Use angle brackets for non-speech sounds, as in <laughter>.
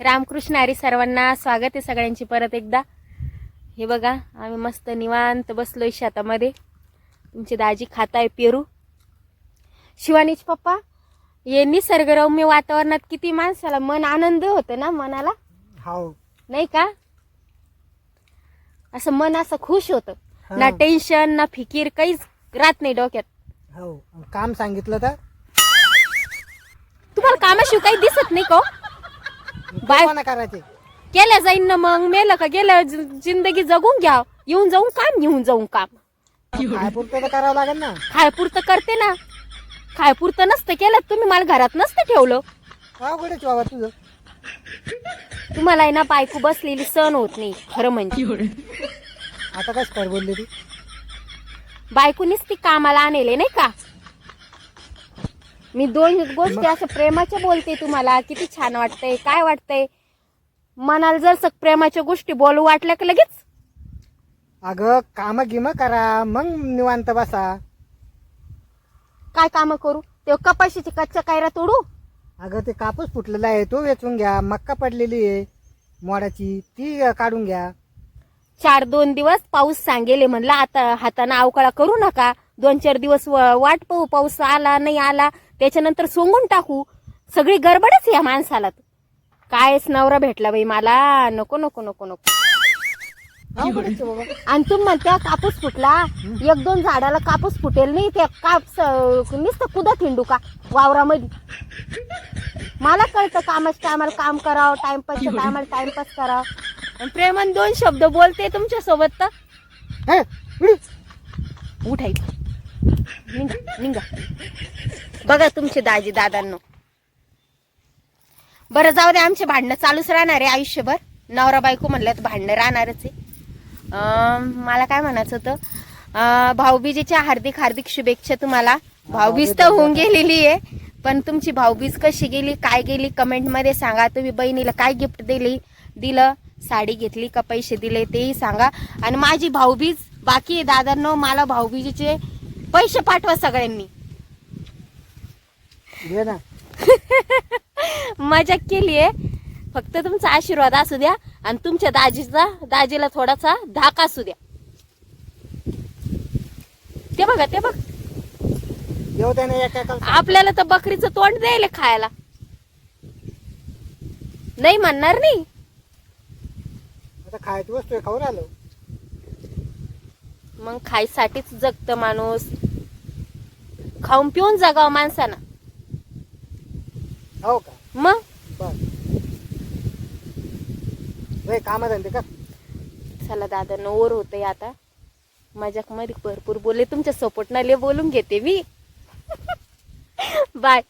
रामकृष्ण हरी सर्वांना स्वागत आहे सगळ्यांची परत एकदा. हे बघा आम्ही मस्त निवांत बसलोय शेतामध्ये. तुमची दाजी खाताय पेरू. शिवानीच पप्पा हे निसर्गरम्य वातावरणात किती माणसाला मन आनंद होतं ना मनाला? हो नाही का? असं मन असं खुश होतं. ना टेन्शन ना फिकीर काहीच राहत नाही डोक्यात. हो काम सांगितलं तर? तुम्हाला कामाशिवाय काही दिसत नाही का हो? बाय- कोणा करायचे? केल्या जाईन ना मग. मेलं का गेलं ज- जिंदगी जगून घ्या. येऊन जाऊन काम येऊन जाऊन काम. काय पुरतं तर करावं लागेल ना. खायपुरतं करते ना. खायपुरतं नसतं केलं तुम्ही मला घरात नसतं ठेवलं. अवघडच बाबा तुझं. तुम्हाला आहे ना बायको बसलेली सण होत नाही खरं म्हणजे. आता काय बोलली ती? बायको ती कामाला आणले नाही का? मी दोन गोष्टी असं प्रेमाच्या बोलते तुम्हाला. किती छान वाटतंय काय वाटतंय? मनाला जर सग प्रेमाच्या गोष्टी बोलू वाटल्या का लगेच? अगं काम गिम करा मग निवांत बसा. काय काम करू? ते कपाशीची कच्च्या कायरा तोडू? अगं ते कापूस फुटलेला आहे तो वेचून घ्या. मक्का पडलेली आहे मोडाची ती अं, काढून घ्या. चार दोन दिवस पाऊस सांगेले म्हणलं आता हाताने अवकाळा करू नका. दोन चार दिवस वाट पाहू पाऊस आला नाही आला त्याच्यानंतर सोंगून टाकू. सगळी गडबडच या माणसाला. कायच नवरा भेटला बाई मला. नको नको नको नको. आणि तुम्ही म्हणत्या कापूस फुटला. एक दोन झाडाला कापूस फुटेल नाही ते कापूस नुसतं कुदत हिंडू का? वावरामध्ये. मला कळतं कामाच्या टायमाला काम करावं टाइमपासच्या टायमाला टाइमपास करावं. आणि प्रेमान दोन शब्द बोलते तुमच्यासोबत तर. उठायचं. निघा निघा. बघा तुमचे दाजी दादांनो. बरं जाऊ दे आमचे भांडणं चालूच राहणार आहे आयुष्यभर. नवरा बायको म्हणलं तर भांडणं राहणारच आहे. मला काय म्हणायचं होतं? भाऊबीजेच्या हार्दिक हार्दिक शुभेच्छा तुम्हाला. भाऊबीज तर होऊन गेलेली आहे पण तुमची भाऊबीज कशी गेली काय गेली कमेंटमध्ये सांगा. तुम्ही बहिणीला काय गिफ्ट दिली दिलं साडी घेतली का पैसे दिले तेही सांगा. आणि माझी भाऊबीज बाकी आहे दादांनो. मला भाऊबीजेचे पैसे पाठवा सगळ्यांनी. घे ना. <laughs> मजा केली आहे. फक्त तुमचा आशीर्वाद असू द्या आणि तुमच्या दाजीचा दाजीला थोडासा धाक असू द्या. ते बघा ते बघ. येऊ दे ना एका एका आपल्याला तर बकरीचं तोंड द्यायला खायला. नाही म्हणणार नाही आता खायची वस्तू आहे खाऊन आलो. मग खायसाठीच जगत माणूस. खाऊन पिऊन जगावं माणसानं. हो का? मग? बर. कामधंदे कर चला दादा नवर होतंय आता. माझ्या मध्ये भरपूर बोलले. तुमच्या सपोर्ट लय बोलून घेते मी. <laughs> बाय